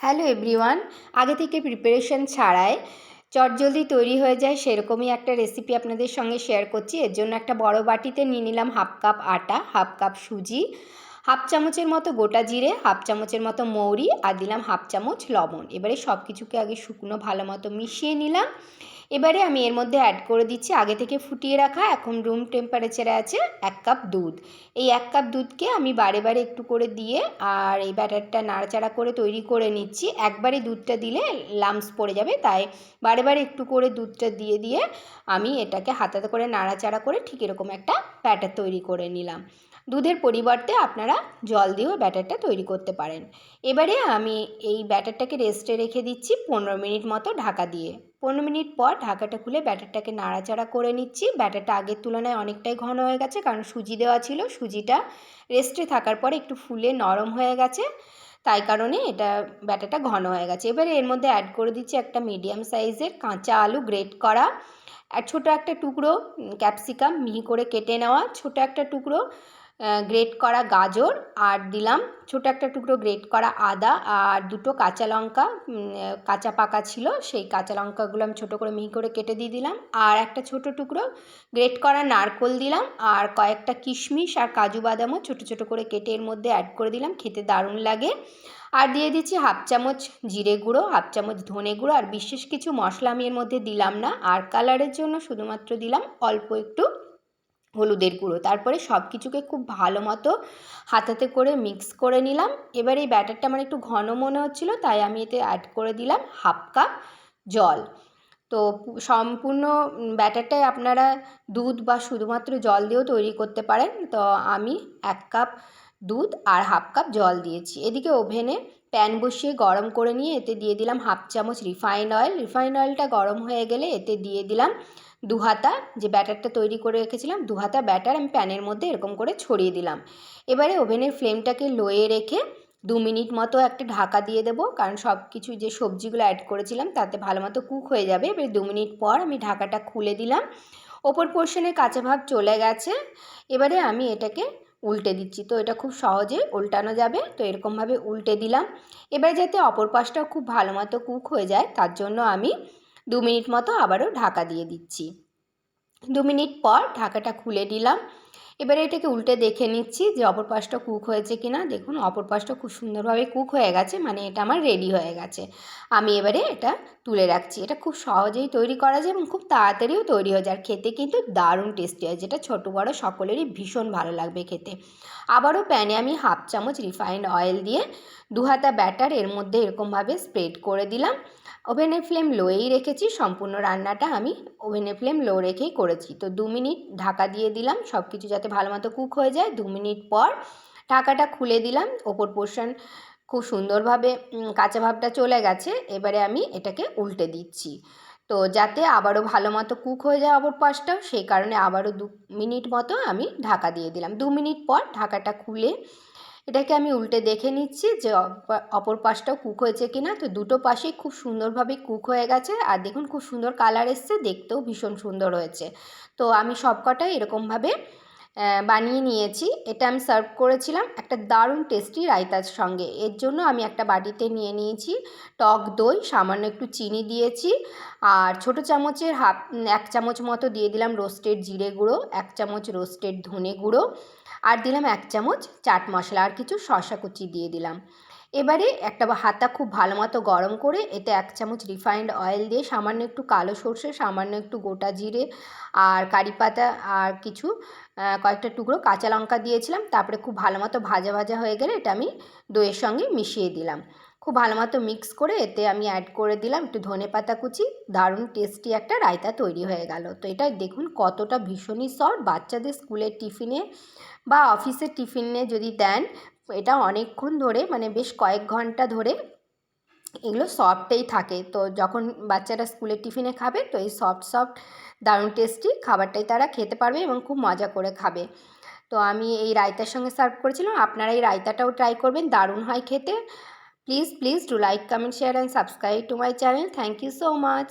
Hello everyone আগে থেকে preparation ছাড়াই চটজলদি তৈরি হয়ে যায় সেরকমই একটা রেসিপি আপনাদের সঙ্গে শেয়ার করছি। এর জন্য একটা বড় বাটিতে নিয়ে নিলাম হাফ কাপ আটা হাফ কাপ সুজি। হাফ চামচের মতো গোটা জিরে, হাফ চামচের মতো মৌরি আর দিলাম হাফ চামচ লবণ। এবারে সব কিছুকে আগে শুকনো ভালো মতো মিশিয়ে নিলাম। এবারে আমি এর মধ্যে অ্যাড করে দিচ্ছি আগে থেকে ফুটিয়ে রাখা এখন রুম টেম্পারেচারে আছে এক কাপ দুধ। এই এক কাপ দুধকে আমি বারে বারে একটু করে দিয়ে আর এই ব্যাটারটা নাড়াচাড়া করে তৈরি করে নিচ্ছি। একবারে দুধটা দিলে লামস পড়ে যাবে, তাই বারে বারে একটু করে দুধটা দিয়ে দিয়ে আমি এটাকে হাতাতে করে নাড়াচাড়া করে ঠিক এরকম একটা ব্যাটার তৈরি করে নিলাম। দুধের পরিবর্তে আপনারা জল দিয়েও ব্যাটারটা তৈরি করতে পারেন। এবারে আমি এই ব্যাটারটাকে রেস্টে রেখে দিচ্ছি পনেরো মিনিট মতো ঢাকা দিয়ে। পনেরো মিনিট পর ঢাকাটা খুলে ব্যাটারটাকে নাড়াচাড়া করে নিচ্ছি। ব্যাটারটা আগের তুলনায় অনেকটাই ঘন হয়ে গেছে কারণ সুজি দেওয়া ছিল। সুজিটা রেস্টে থাকার পরে একটু ফুলে নরম হয়ে গেছে। তাই কারণে এটা ব্যাটারটা ঘন হয়ে গেছে। এবারে এর মধ্যে অ্যাড করে দিচ্ছি একটা মিডিয়াম সাইজের কাঁচা আলু গ্রেট করা। আর ছোটো একটা টুকরো ক্যাপসিকাম মিহি করে কেটে নেওয়া। ছোটো একটা টুকরো গ্রেট করা গাজর আর দিলাম ছোটো একটা টুকরো গ্রেট করা আদা আর দুটো কাঁচা লঙ্কা কাঁচা পাকা ছিল সেই কাঁচা লঙ্কাগুলো আমি ছোটো করে মিহি করে কেটে দিয়ে দিলাম। আর একটা ছোটো টুকরো গ্রেট করা নারকোল দিলাম আর কয়েকটা কিশমিশ আর কাজু বাদামও ছোটো ছোটো করে কেটে এর মধ্যে অ্যাড করে দিলাম, খেতে দারুণ লাগে। আর দিয়ে দিচ্ছি হাফ চামচ জিরে গুঁড়ো, হাফ চামচ ধনে গুঁড়ো আর বিশেষ কিছু মশলা আমি এর মধ্যে দিলাম না। আর কালারের জন্য শুধুমাত্র দিলাম অল্প একটু হলুদের গুঁড়ো। তারপরে সব কিছুকে খুব ভালো মতো হাতাতে করে মিক্স করে নিলাম। এবার এই ব্যাটারটা আমার একটু ঘন মনে হচ্ছিল, তাই আমি এতে অ্যাড করে দিলাম হাফ কাপ জল। তো সম্পূর্ণ ব্যাটারটাই আপনারা দুধ বা শুধুমাত্র জল দিয়েও তৈরি করতে পারেন। তো আমি এক কাপ দুধ আর হাফ কাপ জল দিয়েছি। এদিকে ওভেনে প্যান বসিয়ে গরম করে নিয়ে এতে দিয়ে দিলাম হাফ চামচ রিফাইন্ড অয়েল রিফাইন্ড অয়েলটা গরম হয়ে গেলে এতে দিয়ে দিলাম দু হাতা যে ব্যাটারটা তৈরি করে রেখেছিলাম, দুহাতা ব্যাটার আমি প্যানের মধ্যে এরকম করে ছড়িয়ে দিলাম। এবারে ওভেনের ফ্লেমটাকে লোয়ে রেখে দু মিনিট মতো একটা ঢাকা দিয়ে দেবো, কারণ সব কিছু যে সবজিগুলো অ্যাড করেছিলাম, তাতে ভালো মতো কুক হয়ে যাবে। এবারে দু মিনিট পর আমি ঢাকাটা খুলে দিলাম। ওপর পোর্শনে কাঁচা ভাব চলে গেছে। এবারে আমি এটাকে উল্টে দিচ্ছি। তো এটা খুব সহজে উল্টানো যাবে। তো এরকমভাবে উল্টে দিলাম। এবারে যাতে অপর পাশটাও খুব ভালো মতো কুক হয়ে যায়, তার জন্য আমি দু মিনিট মতো আবারও ঢাকা দিয়ে দিচ্ছি। দু মিনিট পর ঢাকাটা খুলে দিলাম এবারে এটাকে উল্টে দেখে নিচ্ছি যে অপর পাশটা কুক হয়েছে কি না দেখুন, অপর পাশটা খুব সুন্দরভাবে কুক হয়ে গেছে মানে এটা আমার রেডি হয়ে গেছে। আমি এবারে এটা তুলে রাখছি। এটা খুব সহজেই তৈরি করা যায় এবং খুব তাড়াতাড়িও তৈরি হয়ে যায়। আর খেতে কিন্তু দারুণ টেস্টি হয়, যেটা ছোটো বড়ো সকলেরই ভীষণ ভালো লাগবে খেতে। আবারও প্যানে আমি হাফ চামচ রিফাইন্ড অয়েল দিয়ে দু হাতা ব্যাটার এর মধ্যে এরকমভাবে স্প্রেড করে দিলাম। ওভেনের ফ্লেম লোয়েই রেখেছি, সম্পূর্ণ রান্নাটা আমি ওভেনের ফ্লেম লো রেখেই করেছি। তো দু মিনিট ঢাকা দিয়ে দিলাম সব কিছু যাতে ভালো মতো কুক হয়ে যায়। দু মিনিট পর ঢাকাটা খুলে দিলাম। ওপর পোর্শন খুব সুন্দরভাবে কাঁচা ভাবটা চলে গেছে। এবারে আমি এটাকে উল্টে দিচ্ছি। তো যাতে আবারও ভালো মতো কুক হয়ে যায় অপর পাশটাও সেই কারণে আবারও দু মিনিট মতো আমি ঢাকা দিয়ে দিলাম। দু মিনিট পর ঢাকাটা খুলে এটাকে আমি উল্টে দেখে নিচ্ছি যে অপর পাশটাও কুক হয়েছে কি না তো দুটো পাশেই খুব সুন্দরভাবে কুক হয়ে গেছে। আর দেখুন খুব সুন্দর কালার এসছে। দেখতেও ভীষণ সুন্দর হয়েছে। তো আমি সবকটাই এরকমভাবে বানিয়ে নিয়েছি। এটা আমি সার্ভ করেছিলাম একটা দারুণ টেস্টি রায়তার সঙ্গে। এর জন্য আমি একটা বাটিতে নিয়ে নিয়েছি টক দই, সামান্য একটু চিনি দিয়েছি আর ছোট চামচের হাফ এক চামচ মতো দিয়ে দিলাম রোস্টেড জিরে গুঁড়ো, এক চামচ রোস্টেড ধনে গুঁড়ো আর দিলাম এক চামচ চাট মশলা আর কিছু শশা কুচি দিয়ে দিলাম। এবারে একটা হাতা খুব ভালো মতো গরম করে এতে এক চামচ রিফাইন্ড অয়েল দিয়ে সামান্য একটু কালো সর্ষে, সামান্য একটু গোটা জিরে আর কারি পাতা আর কিছু কয়েকটা টুকরো কাঁচা লঙ্কা দিয়েছিলাম। তারপরে খুব ভালো মতো ভাজা ভাজা হয়ে গেলে এটা আমি দইয়ের সঙ্গে মিশিয়ে দিলাম। খুব ভালো মতো মিক্স করে এতে আমি অ্যাড করে দিলাম একটু ধনে পাতা কুচি, দারুণ টেস্টি একটা রায়তা তৈরি হয়ে গেল। তো এটা দেখুন কতটা ভীষণই সফট বাচ্চাদের স্কুলের টিফিনে বা অফিসের টিফিনে যদি দেন এটা অনেকক্ষণ ধরে মানে বেশ কয়েক ঘণ্টা ধরে এগুলো সফটেই থাকে। তো যখন বাচ্চারা স্কুলের টিফিনে খাবে, তো এই সফট সফট দারুণ টেস্টি খাবারটাই তারা খেতে পারবে এবং খুব মজা করে খাবে। তো আমি এই রায়তার সঙ্গে সার্ভ করেছিলাম। আপনারা এই রায়তাটাও ট্রাই করবেন, দারুণ হয় খেতে। Please please do like comment share and subscribe to my channel thank you so much